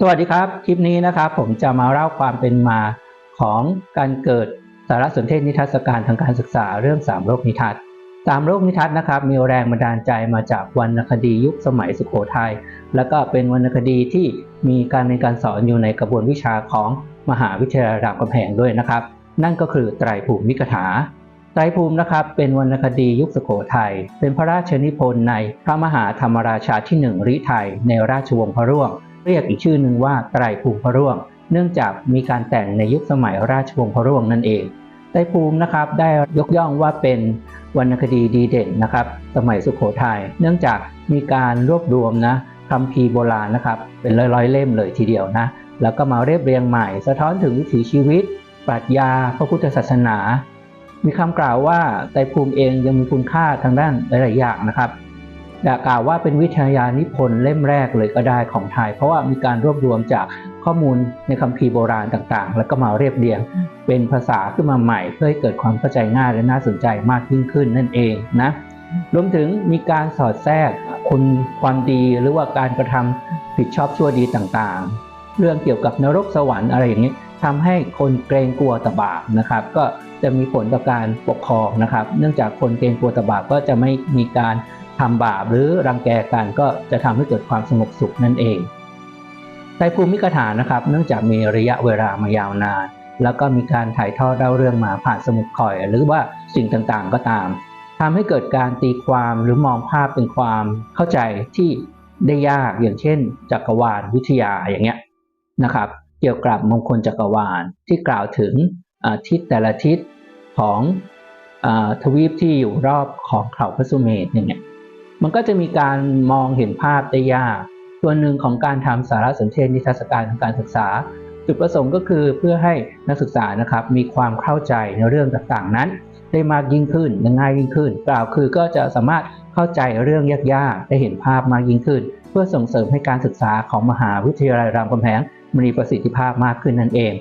สวัสดีครับ คลิปนี้นะครับผมจะมาเล่าความเป็นมาของการเกิดสารสนเทศนิทรรศการทางการศึกษาเรื่องสามโรคนิทัศน์สามโรคนิทัศน์นะครับมีแรงบันดาลใจมาจากวรรณคดียุคสมัยสุโขทัยแล้วก็เป็นวรรณคดีที่มีการในการสอนอยู่ในกระบวนวิชาของมหาวิทยาลัยรามคำแหงด้วยนะครับ นั่นก็คือไตรภูมิวิกถาไตรภูมินะครับเป็นวรรณคดียุคสุโขทัยเป็นพระราชนิพนธ์ในพระมหาธรรมราชาที่หนึ่งริไทยในราชวงศ์พระร่วง เรียกอีกชื่อหนึ่งว่าไตรภูมิพระร่วง เนื่องจากมีการแต่งในยุคสมัยราชวงศ์พระร่วงนั่นเองไตรภูมินะครับได้ยกย่องว่าเป็นวรรณคดีดีเด่นนะครับ สมัยสุโขทัยเนื่องจากมีการรวบรวมนะคำพีโบราณนะครับ เป็นร้อยๆเล่มเลยทีเดียวนะแล้วก็มาเรียบเรียงใหม่ สะท้อนถึงวิถีชีวิต ปรัชญาพระพุทธศาสนา มีคำกล่าวว่าไตรภูมิเองยังมีคุณค่าทางด้านหลาย ๆ อย่างนะครับ อยากกล่าวว่าเป็นวิทยานิพนธ์เล่มแรกเลยก็ได้ของไทย เพราะว่ามีการรวบรวมจากข้อมูลในคัมภีร์โบราณต่างๆ แล้วก็มาเรียบเรียง เป็นภาษาขึ้นมาใหม่ เพื่อให้เกิดความเข้าใจง่ายและน่าสนใจมากยิ่งขึ้นนั่นเองนะรวมถึงมีการสอดแทรกคุณความดีหรือว่าการกระทำผิดชอบชั่วดีต่างๆ เรื่องเกี่ยวกับนรกสวรรค์อะไรอย่างนี้ทำให้คนเกรงกลัวตบาปนะครับ ก็จะมีผลต่อการปกครองนะครับ เนื่องจากคนเกรงกลัวตบาปก็จะไม่มีการ ทำบาปหรือรังแกกันก็จะทำให้เกิดความสงบสุขนั่นเองไตรภูมิกถานะครับ เนื่องจากมีระยะเวลามายาวนาน แล้วก็มีการถ่ายทอดเล่าเรื่องมาผ่านสมุดข่อย หรือว่าสิ่งต่างๆก็ตามทำให้เกิดการตีความหรือมองภาพเป็นความเข้าใจที่ได้ยากอย่างเช่น จักรวาลวิทยาอย่างเงี้ยนะครับ เกี่ยวกับมงคลจักรวาลที่กล่าวถึงทิศแต่ละทิศของทวีปที่อยู่รอบของเขาพระสุเมธอย่างเงี้ย มันก็จะมีการมองเห็นภาพได้ยากส่วนหนึ่งของการทำสารสนเทศนิทรรศการทางการศึกษา จุดประสงค์ก็คือเพื่อให้นักศึกษานะครับมีความเข้าใจในเรื่องต่างๆนั้น ได้มากยิ่งขึ้นง่ายยิ่งขึ้น กล่าวคือก็จะสามารถเข้าใจเรื่องยากๆได้เห็นภาพมากยิ่งขึ้น เพื่อส่งเสริมให้การศึกษาของมหาวิทยาลัยรามคำแหงมีประสิทธิภาพมากขึ้นนั่นเอง